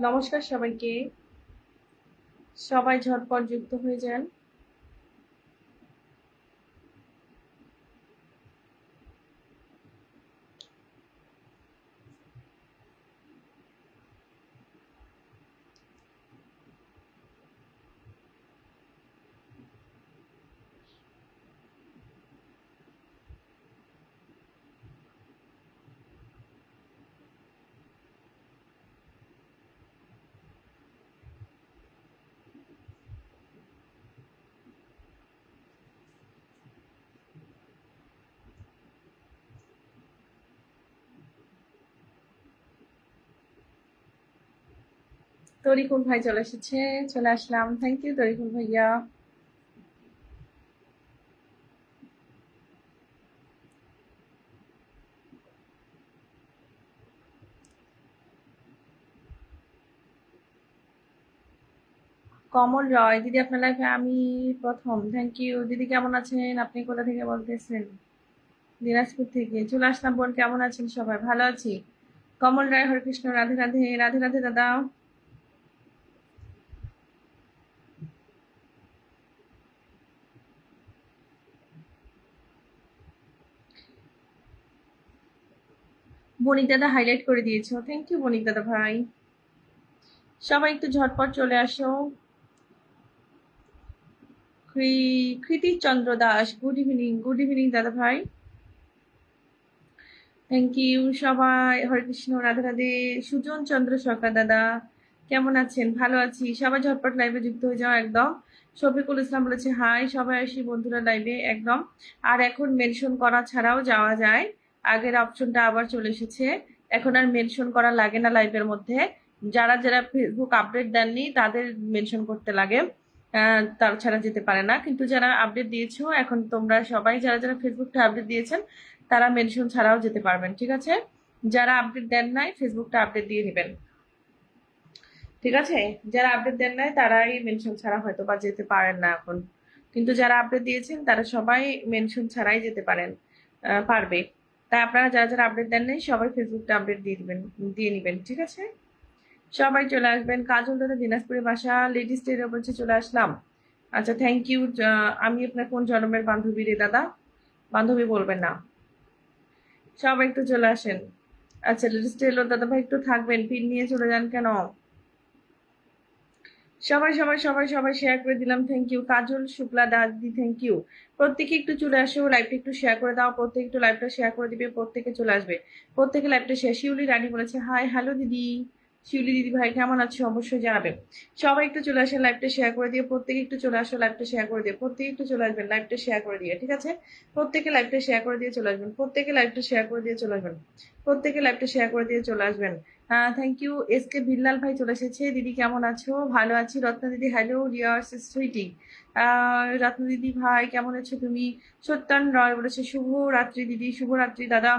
নমস্কার সবাইকে। সবাই ঝটপট যুক্ত হয়ে যান। তরিকুল ভাই চলে এসেছে, চলে আসলাম। থ্যাংক ইউ তরিকুল ভাইয়া। কমল রয়, দিদি আপনার লাইফে আমি প্রথম। থ্যাংক ইউ দিদি কেমন আছেন? আপনি কোথা থেকে বলতেছেন? দিনাজপুর থেকে। চলে আসলাম বোন, কেমন আছেন সবাই? ভালো আছি? কমল রায় হরেকৃষ্ণ রাধে রাধে রাধে রাধে দাদা। বণিক দাদা হাইলাইট করে দিয়েছ। থ্যাংক ইউ বণিক দাদা ভাই। সবাই একটু ঝটপট চলে আসো। Kriti Chandra Das good evening good evening দাদা ভাই। থ্যাংক ইউ সবাই। হরে কৃষ্ণ, রাধে রাধে। সুজন চন্দ্র সরকার দাদা, কেমন আছেন? ভালো আছি। সবাই ঝটপট লাইভে যুক্ত হয়ে যাও একদম। শফিকুল ইসলাম বলেছে হাই সবাই আসি বন্ধুরা লাইভে একদম। আর এখন মেনশন করা ছাড়াও যাওয়া যায়। আগের অপশনটা আবার চলে এসেছে। এখন আর মেনশন করা লাগে না লাইভের মধ্যে। যারা যারা ফেসবুক আপডেট দেননি, তাদের মেনশন করতে লাগে। তার ছাড়া যেতে পারে না। কিন্তু যারা আপডেট দিয়েছ, এখন তোমরা সবাই যারা যারা ফেসবুকটা আপডেট দিয়েছেন, তারা মেনশন ছাড়াও যেতে পারবেন, ঠিক আছে? যারা আপডেট দেন নাই ফেসবুকটা আপডেট দিয়ে নেবেন। ঠিক আছে? যারা আপডেট দেন নাই, তারাই মেনশন ছাড়া হয়তো বা যেতে পারেন না এখন। কিন্তু যারা আপডেট দিয়েছেন, তারা সবাই মেনশন ছাড়াই যেতে পারেন পারবে। তাই আপনারা যারা যারা আপডেট দেন নাই, সবাই ফেসবুকটা আপডেট দিয়ে দিবেন, দিয়ে নেবেন, ঠিক আছে? সবাই চলে আসবেন। কাজল দাদা, দিনাজপুরের বাসা লেডিস ডের বলছে চলে আসলাম। আচ্ছা থ্যাংক ইউ আমি আপনার কোন জন্মের বান্ধবী রে দাদা? বান্ধবী বলবেন না। সবাই একটু চলে আসেন। আচ্ছা লেডিস ডে দাদা ভাই একটু থাকবেন পিন নিয়ে চলে যান কেন? সবাই সবাই সবাই সবাই শেয়ার করে দিলাম। থ্যাংক ইউ কাজল, শুক্লা, দাদি থ্যাংক ইউ প্রত্যেকে একটু চলে আসো লাইভটা একটু শেয়ার করে দাও। প্রত্যেকে একটু লাইভটা শেয়ার করে দিবে, প্রত্যেকে চলে আসবে। প্রত্যেকে লাইভটা শেয়ার শিউলি, রানী বলেছে হাই হ্যালো দিদি। শিউলি, দিদি ভাই, কেমন আছো? অবশ্যই জানাবে। সবাই একটু চলে আসেন লাইভটা শেয়ার করে দিয়ে। প্রত্যেকে একটু চলে আসো লাইভটা শেয়ার করে দিয়ে। প্রত্যেকে একটু চলে আসবেন লাইভটা শেয়ার করে দিয়ে, ঠিক আছে? প্রত্যেকে লাইভটা শেয়ার করে দিয়ে চলে আসবেন। প্রত্যেকে লাইভটা শেয়ার করে দিয়ে চলে আসবেন। প্রত্যেকে লাইভটা শেয়ার করে দিয়ে চলে আসবেন। Thank you S K Billal ভাই চলে এসেছে। দিদি, কেমন আছো? ভালো আছি। রত্না দিদি হ্যালো ডিয়ার সুইটি রত্না দিদি ভাই, কেমন আছো তুমি? সত্যান রয় বলেছে, শুভ রাত্রি দিদি, শুভ রাত্রি দাদা।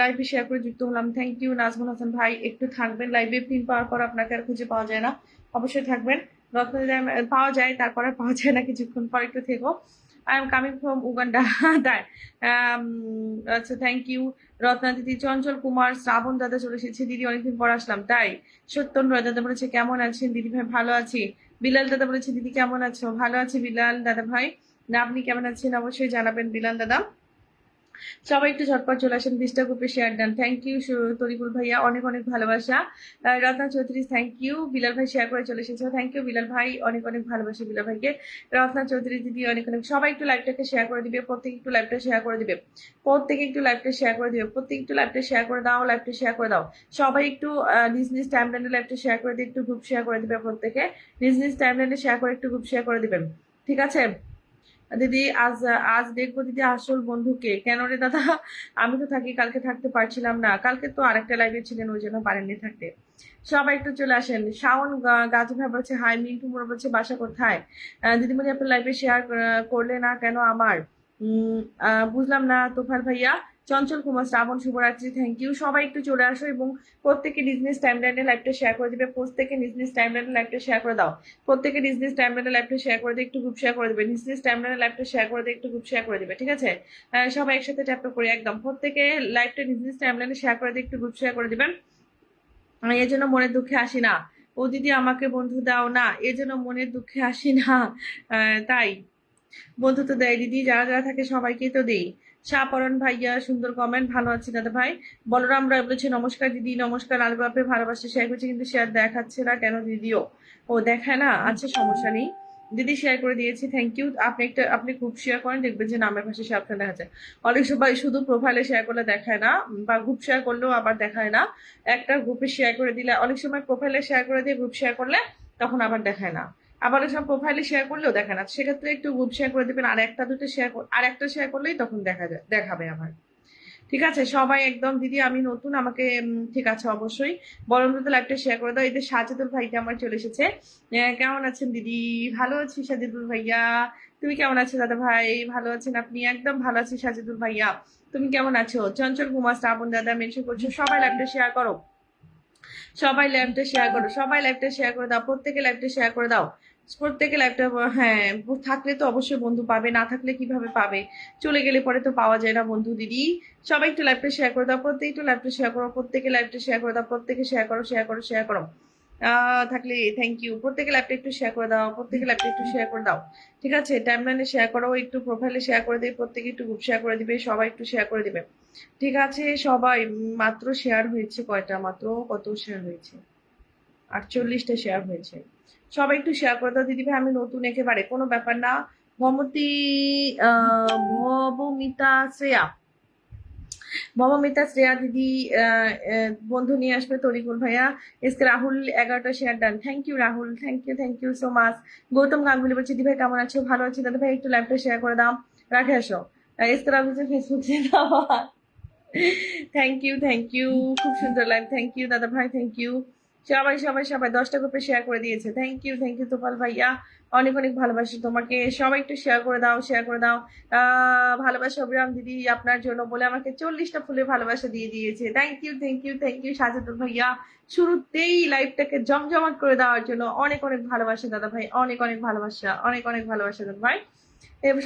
লাইভে শেয়ার করে যুক্ত হলাম। থ্যাংক ইউ নাজমুল হাসান ভাই। একটু থাকবেন লাইভে পিন পাওয়ার পর আপনাকে আর খুঁজে পাওয়া যায় না। অবশ্যই থাকবেন। রত্ন পাওয়া যায়, তারপর পাওয়া যায় না কিছুক্ষণ। পর একটু থেকো। এম কামিং ফ্রম উগান্ডা তাই আচ্ছা থ্যাংক ইউ রত্না দিদি চঞ্চল কুমার শ্রাবণ দাদা চলে এসেছে। দিদি অনেকদিন পর আসলাম। তাই, সত্যন রয়, দাদা বলেছে, কেমন আছেন দিদি ভাই? ভালো আছি? বিলাল দাদা বলেছে, দিদি কেমন আছো? ভালো আছি বিলাল দাদা ভাই। না আপনি কেমন আছেন? অবশ্যই জানাবেন বিলাল দাদা। সবাই একটু ঝটপট চলে আসেন বিশটা গ্রুপে শেয়ার দেন থ্যাংক ইউ তরিকুল ভাইয়া, অনেক অনেক ভালোবাসা। রত্না চৌধুরী থ্যাংক ইউ বিলাল ভাই শেয়ার করে চলে এসেছে। থ্যাংক ইউ বিলাল ভাই, অনেক অনেক ভালোবাসে বিলাল ভাইকে। রত্না চৌধুরী দিদি, অনেক অনেক সবাই একটু লাইভটাকে শেয়ার করে দিবে, প্রত্যেকে একটু লাইভটা শেয়ার করে দিবে। প্রত্যেকে একটু লাইভটা শেয়ার করে দিবে। প্রত্যেকে একটু লাইভটা শেয়ার করে দাও লাইভটা শেয়ার করে দাও। সবাই একটু নিজ নিজ টাইম লাইনে লাইভটা শেয়ার করে দিয়ে একটু গ্রুপ শেয়ার করে দিবে প্রত্যেকে। নিজ নিজ টাইম লাইনে শেয়ার করে, একটু গ্রুপ শেয়ার করে দিবেন। ঠিক আছে? দিদি, আজ আজ দেখব দিদি আসল বন্ধুকে। কেন রে দাদা? আমি তো থাকি, কালকে থাকতে পারছিলাম না। কালকে তো আরেকটা লাইভে ছিলেন, ওই জন্য পারেননি থাকতে। সবাই একটু চলে আসেন। শাওন গাছ ভাই বলছে, হাই, মিন্টু মোড় বলছে, বাসা কোথায়? দিদিমণি আপনার লাইভে শেয়ার করলে না কেন আমার? বুঝলাম না, তোফার ভাইয়া। চঞ্চল কুমার, শ্রাবণ শুভরাত্রি থ্যাংক ইউ সবাই একটু চলে আসো এবং প্রত্যেকে নিজ টাইম লাইনে লাইভটা শেয়ার করে দিবে। প্রত্যেকে নিজ নিজ টাইম লাইনে লাইভটা শেয়ার করে দাও। প্রত্যেকে নিজ নিজ টাইম লাইনে লাইভটা শেয়ার করে দিয়ে একটু গ্রুপ শেয়ার করে দেবে। নিজ নিজ টাইম লাইনে লাইভটা শেয়ার করে দিয়ে একটু গ্রুপ শেয়ার করে দিবে, ঠিক আছে? সবাই একসাথে ট্যাপটা করি একদম। প্রত্যেকে লাইভটা নিজ নিজ টাইম লাইনে শেয়ার করে দিয়ে একটু গ্রুপ শেয়ার করে দিবেন। আমি এজন্য মনের দুঃখে আসি না। ও দিদি, আমাকে বন্ধু দাও না। এজন্য মনের দুঃখে আসি না। তাই। বন্ধু তো দেয় দিদি। যারা যারা থাকে সবাইকেই তো দেই। শাহপরণ ভাইয়া, সুন্দর কমেন্ট ভালো আছি দাদা ভাই। বলরাম রায় বলেছে, নমস্কার দিদি, নমস্কার আলু বাপে ভালোবাসে শেয়ার করছে কিন্তু শেয়ার দেখাচ্ছে না কেন দিদিও? ও দেখায় না আচ্ছা সমস্যা নেই। দিদি শেয়ার করে দিয়েছি থ্যাংক ইউ আপনি একটা, আপনি খুব শেয়ার করেন, দেখবেন যে নামের পাশে শেয়ারটা দেখা যায়। অনেক সবাই শুধু প্রোফাইলে শেয়ার করলে দেখায় না বা গ্রুপ শেয়ার করলেও আবার দেখায় না। একটা গ্রুপে শেয়ার করে দিলে, অনেক সময় প্রোফাইলে শেয়ার করে দিয়ে গ্রুপ শেয়ার করলে তখন আবার দেখায় না। আবার সময় প্রোফাইলে শেয়ার করলেও দেখায় না। সেক্ষেত্রে একটু গ্রুপ শেয়ার করে দেবেন, আর একটা দুটো শেয়ার আর একটা শেয়ার করলেই তখন দেখা যায়, দেখাবে আবার। ঠিক আছে? সবাই একদম, দিদি আমি নতুন, আমাকে ঠিক আছে, অবশ্যই। বরং তো লাইভটা শেয়ার করে দাও। এদের সাজেদুল ভাইটা আমার চলে এসেছে। কেমন আছেন দিদি? ভালো আছি সাজেদুল ভাইয়া। তুমি কেমন আছো দাদা ভাই? ভালো আছেন আপনি? একদম ভালো আছি সাজেদুল ভাইয়া। তুমি কেমন আছো? চঞ্চল কুমার, শ্রাবণ দাদা, মেনশন করছ, সবাই লাইভটা শেয়ার করো। সবাই লাইভটা শেয়ার করো, সবাই লাইভটা শেয়ার করে দাও, প্রত্যেকে লাইভটা শেয়ার করে দাও। প্রত্যেকে লাইভটা হ্যাঁ থাকলে তো অবশ্যই বন্ধু পাবে, না থাকলে কীভাবে পাবে? চলে গেলে পরে তো পাওয়া যায় না বন্ধু দিদি। সবাই একটু লাইভটা শেয়ার করে দাও প্রত্যেকটা লাইভটা শেয়ার করো, প্রত্যেকে লাইভটা শেয়ার করে দাও, প্রত্যেকে শেয়ার করো শেয়ার করো শেয়ার করো। থাকলে থ্যাংক ইউ প্রত্যেকে লাইভটা একটু শেয়ার করে দাও প্রত্যেকে লাইভটা একটু শেয়ার করে দাও। ঠিক আছে? টাইমলাইনে শেয়ার করো, একটু প্রোফাইলে শেয়ার করে দিবে, প্রত্যেকে একটু গ্রুপ শেয়ার করে দিবে, সবাই একটু শেয়ার করে দিবে। ঠিক আছে? সবাই, মাত্র শেয়ার হয়েছে কয়টা? মাত্র কত শেয়ার হয়েছে? আটচল্লিশটা শেয়ার হয়েছে। সবাই একটু শেয়ার করে দাও। দিদি ভাই, আমি নতুন একেবারে, কোনো ব্যাপার না। ভমতি ভবমিতা শ্রেয়া। ভবমিতা শ্রেয়া দিদি বন্ধু নিয়ে আসবে তরিকুল ভাইয়া। এসকে রাহুল এগারোটা share done thank you Rahul. Thank you thank you so much Gautam Ganguly বলছি, দিদি ভাই, কেমন আছো? ভালো আছি দাদা ভাই, একটু লাইভটা শেয়ার করে দাও। রাখে আসো। SK Rahul Facebook thank you thank you খুব সুন্দর লাইভ থ্যাংক ইউ দাদা ভাই থ্যাংক ইউ সবাই সবাই সবাই দশটা গ্রুপে শেয়ার করে দিয়েছে। Thank you thank you Topal ভাইয়া। অনেক অনেক ভালোবাসি তোমাকে। সবাই একটু শেয়ার করে দাও শেয়ার করে দাও। ভালোবাসা অবিরাম দিদি আপনার জন্য বলে আমাকে চল্লিশটা ফুলের ভালোবাসা দিয়ে দিয়েছে। Thank you thank you thank you Sajadul ভাইয়া। শুরুতেই লাইফটাকে জমজমাট করে দেওয়ার জন্য অনেক অনেক ভালোবাসা দাদা ভাই, অনেক অনেক ভালোবাসা, অনেক অনেক ভালোবাসা দাদা ভাই।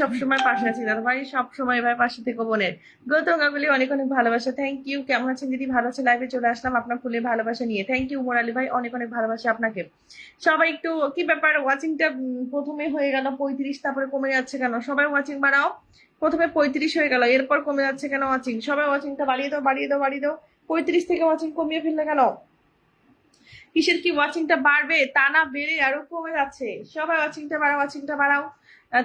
সবসময় পাশে আছি দাদা ভাই, সবসময় ভাই পাশে থেকে বোনের। গৌতম গাঙ্গুলি, অনেক অনেক ভালোবাসা। থ্যাংক ইউ কেমন আছেন দিদি? ভালো আছে লাইভে চলে আসলাম আপনার ফুলের ভালোবাসা নিয়ে। থ্যাংক ইউ মোরালি ভাই। অনেক অনেক ভালোবাসা আপনাকে। সবাই একটু, কি ব্যাপার? ওয়াচিংটা প্রথমে হয়ে গেল পঁয়ত্রিশ, তারপরে কমে যাচ্ছে কেন? সবাই ওয়াচিং বাড়াও। প্রথমে পঁয়ত্রিশ হয়ে গেল, এরপর কমে যাচ্ছে কেন ওয়াচিং সবাই ওয়াচিংটা বাড়িয়ে দাও বাড়িয়ে দাও বাড়িয়ে দাও। পঁয়ত্রিশ থেকে ওয়াচিং কমিয়ে ফেললে কেন? কিসের কি ওয়াচিংটা বাড়বে? তা না বেড়ে আরও কমে যাচ্ছে। সবাই ওয়াচিংটা বাড়াও ওয়াচিংটা বাড়াও।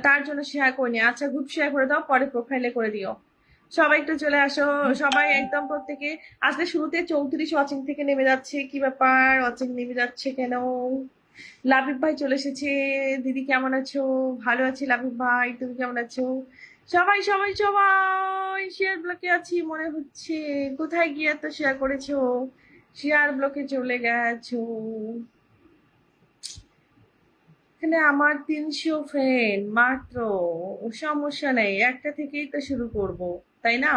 তার জন্য শেয়ার করে নি আচ্ছা গ্রুপ শেয়ার করে দাও, পরে প্রোফাইলে করে দিও। সবাই একটু চলে আসো। সবাই একদম প্রত্যেকে। আসলে শুরুতে চৌত্রিশ ওয়াচিং থেকে নেমে যাচ্ছে। কি ব্যাপার? ওয়াচিং নেমে যাচ্ছে কেন? লাবিব ভাই চলে এসেছে। দিদি কেমন আছো? ভালো আছি লাবিব ভাই। তুমি কেমন আছো? সবাই সবাই সবাই শেয়ার ব্লকে আছি, মনে হচ্ছে। কোথায় গিয়ে তো শেয়ার করেছ? শেয়ার ব্লকে চলে গেছো। এখানে আমার তিনশো ফ্রেন্ড মাত্র। সমস্যা নেই, একটা থেকেই তো শুরু করব, তাই না?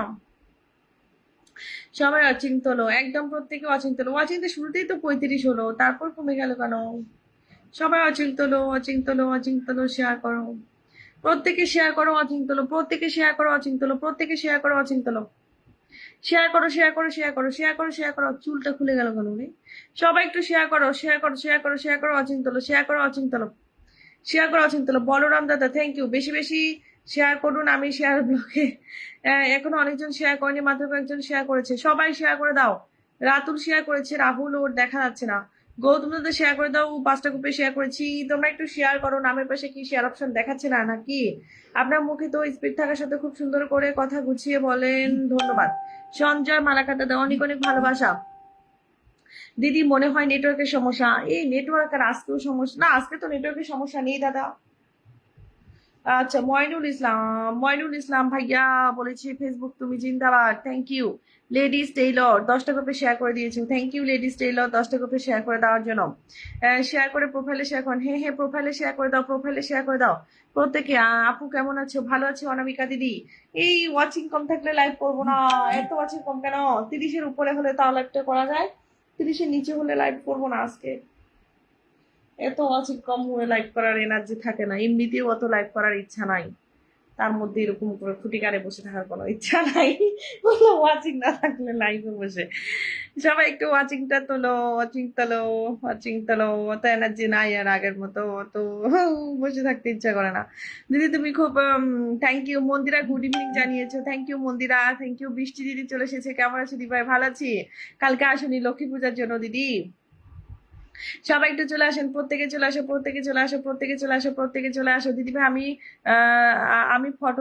সবাই অচিন তোলো একদম প্রত্যেকে অচিন তোলো অচিন তো শুরুতেই তো পঁয়ত্রিশ হলো, তারপর কমে গেল কেন? সবাই অচিন তোলো অচিন তোলো অচিন তোলো শেয়ার করো। প্রত্যেকে শেয়ার করো অচিন তোলো প্রত্যেকে শেয়ার করো অচিন তোলো প্রত্যেকে শেয়ার করো অচিন তোলো শেয়ার করো শেয়ার করো শেয়ার করো শেয়ার করো শেয়ার করো। চুলটা খুলে গেল কেন রে? সবাই একটু শেয়ার করো শেয়ার করো শেয়ার করো শেয়ার করো অচিন্তল শেয়ার করো অচিন্তল শেয়ার করো অচিন্তল তোলো। বলরাম দাদা থ্যাংক ইউ বেশি বেশি শেয়ার করুন, আমি শেয়ার ব্লগে এখনও অনেকজন শেয়ার করেনি, মাত্র কয়েকজন শেয়ার করেছে। সবাই শেয়ার করে দাও। রাতুল শেয়ার করেছে, রাহুল ওর দেখা যাচ্ছে না। গৌতম দাদা শেয়ার করে দাও, পাঁচটা গ্রুপে শেয়ার করেছি। তোমরা একটু শেয়ার করো, নামের পাশে কি শেয়ার অপশন দেখাচ্ছে না, নাকি? আপনার মুখে তো স্পিড থাকার সাথে খুব সুন্দর করে কথা গুছিয়ে বলেন, ধন্যবাদ। সঞ্জয় মালাকাটা দাও, অনেক অনেক ভালোবাসা। দিদি, মনে হয় নেটওয়ার্কের সমস্যা। এই নেটওয়ার্ক আর আজকেও সমস্যা না, আজকে তো নেটওয়ার্কের সমস্যা নেই, দাদা। আচ্ছা ময়নুল ইসলাম ময়নুল ইসলাম ভাইয়া বলেছি ফেসবুক তুমি জিন্দাবাদ থ্যাংক ইউ লেডিস টেইলর দশটা গ্রুপে শেয়ার করে দিয়েছি থ্যাংক ইউ লেডিস টেইলর দশটা গ্রুপে শেয়ার করে দেওয়ার জন্য। শেয়ার করে প্রোফাইলে শেয়ার করুন হ্যাঁ হ্যাঁ প্রোফাইলে শেয়ার করে দাও প্রোফাইলে শেয়ার করে দাও। প্রত্যেকে আপু কেমন আছো? ভালো আছো? অনামিকা দিদি, এই ওয়াচিং কম থাকলে লাইভ করব না, এত ওয়াচিং কম কেন? তিরিশের উপরে হলে তাও লাইভটা করা যায়, তিরিশের নিচে হলে লাইভ করব না আজকে। এত ওয়াচিং কম হয়ে লাইভ করার এনার্জি থাকে না। এমনিতেও অত লাইভ করার ইচ্ছা নাই। তার মধ্যে এরকম করে খুঁটিকারে বসে থাকার কোনো ইচ্ছা নাই। কোনো ওয়াচিং না থাকলে লাইভে বসে। সবাই একটু ওয়াচিংটা তোলো ওয়াচিং তোলো ওয়াচিং তোলো। অত এনার্জি নাই আর আগের মতো, অত বসে থাকতে ইচ্ছা করে না। দিদি, তুমি খুব thank you Mandira good evening জানিয়েছো। Thank you Mandira thank you Brishti দিদি চলে এসেছে। কেমন আছো দিদি ভাই? ভালো আছি? কালকে আসুনি লক্ষ্মী পূজার জন্য দিদি। সবাই একটু চলে আসেন, প্রত্যেকে চলে আসো, প্রত্যেকে চলে আসো, প্রত্যেকে চলে আসো, প্রত্যেকে চলে আসো। দিদিভাই আমি আমি ফটো